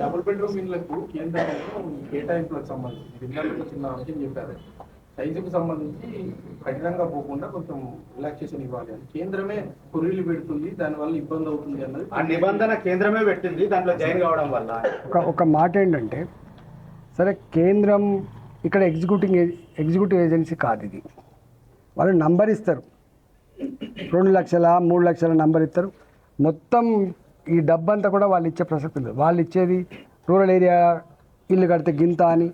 Double bedroom ఇళ్ళకు కేంద్రంలో కేటాయింపులకు సంబంధించి జిల్లాలకు చిన్న అంశం చెప్పారు. సైజుకు సంబంధించి కఠినంగా పోకుండా కొంచెం రిలాక్సేషన్ ఇవ్వాలి. అని కేంద్రమే కొర్రీలు పెడుతుంది దానివల్ల ఇబ్బంది అవుతుంది అన్నది ఆ నిబంధన కేంద్రమే పెట్టింది దాంట్లో జాయిన్ కావడం వల్ల. ఒక ఒక మాట ఏంటంటే సరే కేంద్రం ఇక్కడ ఎగ్జిక్యూటింగ్ ఎగ్జిక్యూటివ్ ఏజెన్సీ కాదు ఇది. వాళ్ళు నంబర్ ఇస్తారు. రెండు లక్షల మూడు లక్షల నంబర్ ఇస్తారు. మొత్తం ఈ డబ్బంతా కూడా వాళ్ళు ఇచ్చే ప్రసక్తి లేదు. వాళ్ళు ఇచ్చేది రూరల్ ఏరియా ఇల్లు కడితే గింత అని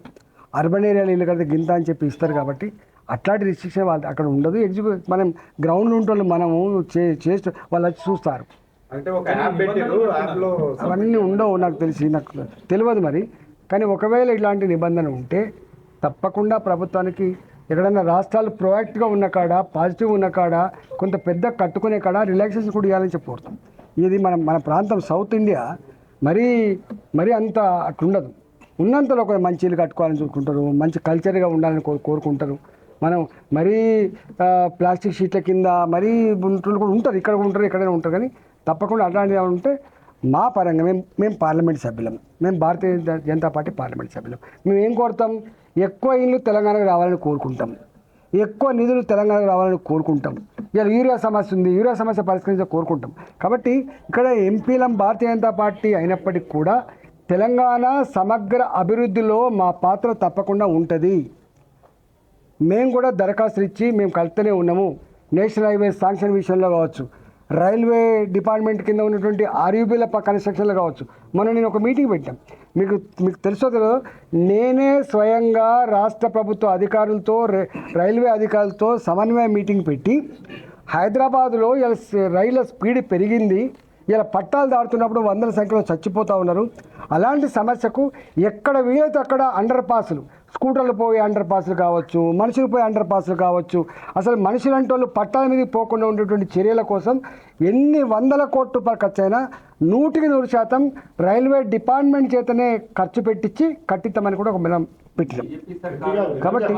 అర్బన్ ఏరియాలో ఇల్లు కడితే గింత అని చెప్పి ఇస్తారు కాబట్టి అట్లాంటి రిస్ట్రిక్షన్ వాళ్ళు అక్కడ ఉండదు. ఎగ్జిక్యూ మనం గ్రౌండ్ ఉంటే మనము చే చేస్తూ వాళ్ళు వచ్చి చూస్తారు. అవన్నీ ఉండవు నాకు తెలిసి నాకు తెలియదు మరి. కానీ ఒకవేళ ఇలాంటి నిబంధన ఉంటే తప్పకుండా ప్రభుత్వానికి ఎక్కడైనా రాష్ట్రాలు ప్రొయాక్ట్గా ఉన్న కాడ పాజిటివ్ ఉన్న కాడ కొంత పెద్ద కట్టుకునే కాడ రిలాక్సేషన్ కూడా ఇవ్వాలని చెప్పి ఇది మన మన ప్రాంతం సౌత్ ఇండియా మరీ మరీ అంత అట్లుండదు. ఉన్నంతలో ఒక మంచి ఇల్లు కట్టుకోవాలని చూసుకుంటారు మంచి కల్చర్గా ఉండాలని కో కోరుకుంటారు. మనం మరీ ప్లాస్టిక్ షీట్ల కింద మరీ ఉంటున్న కూడా ఉంటారు ఇక్కడ కూడా ఉంటారు ఎక్కడైనా ఉంటారు కానీ తప్పకుండా అట్లాంటివి ఉంటే మా పరంగా మేము మేము పార్లమెంట్ సభ్యులం. మేము భారతీయ జనతా పార్టీ పార్లమెంట్ సభ్యులం. మేము ఏం కోరుతాం? ఎక్కువ ఇల్లు తెలంగాణకు రావాలని కోరుకుంటాం. ఎక్కువ నిధులు తెలంగాణకు రావాలని కోరుకుంటాం. ఇలా యూరియా సమస్య ఉంది యూరియా సమస్య పరిష్కరించాలని కోరుకుంటాం. కాబట్టి ఇక్కడ ఎంపీలం భారతీయ జనతా పార్టీ అయినప్పటికీ కూడా తెలంగాణ సమగ్ర అభివృద్ధిలో మా పాత్ర తప్పకుండా ఉంటుంది. మేము కూడా దరఖాస్తులు ఇచ్చి మేము కలుతూనే ఉన్నాము. నేషనల్ హైవే శాంక్షన్ విషయంలో కావచ్చు రైల్వే డిపార్ట్మెంట్ కింద ఉన్నటువంటి ఆర్యూబీల కన్స్ట్రక్షన్లో కావచ్చు. మొన్న నేను ఒక మీటింగ్ పెట్టాం. మీకు మీకు తెలుసో తెలియదు నేనే స్వయంగా రాష్ట్ర ప్రభుత్వ అధికారులతో రైల్వే అధికారులతో సమన్వయ మీటింగ్ పెట్టి హైదరాబాద్లో రైళ్ళ రైళ్ళ స్పీడ్ పెరిగింది. ఇలా పట్టాలు దాడుతున్నప్పుడు వందల సంఖ్యలో చచ్చిపోతూ ఉన్నారు. అలాంటి సమస్యకు ఎక్కడ వీలైతే అక్కడ అండర్ పాసులు స్కూటర్లు పోయే అండర్ పాసులు కావచ్చు మనుషులు పోయే అండర్ పాసులు కావచ్చు అసలు మనుషులు అంటే వాళ్ళు పట్టాల మీద పోకుండా ఉండేటువంటి చర్యల కోసం ఎన్ని వందల కోట్ల రూపాయలు ఖర్చు అయినా నూటికి నూరు శాతం రైల్వే డిపార్ట్మెంట్ చేతనే ఖర్చు పెట్టించి కట్టిద్దామని కూడా ఒక మనం పెట్టినాం. కాబట్టి-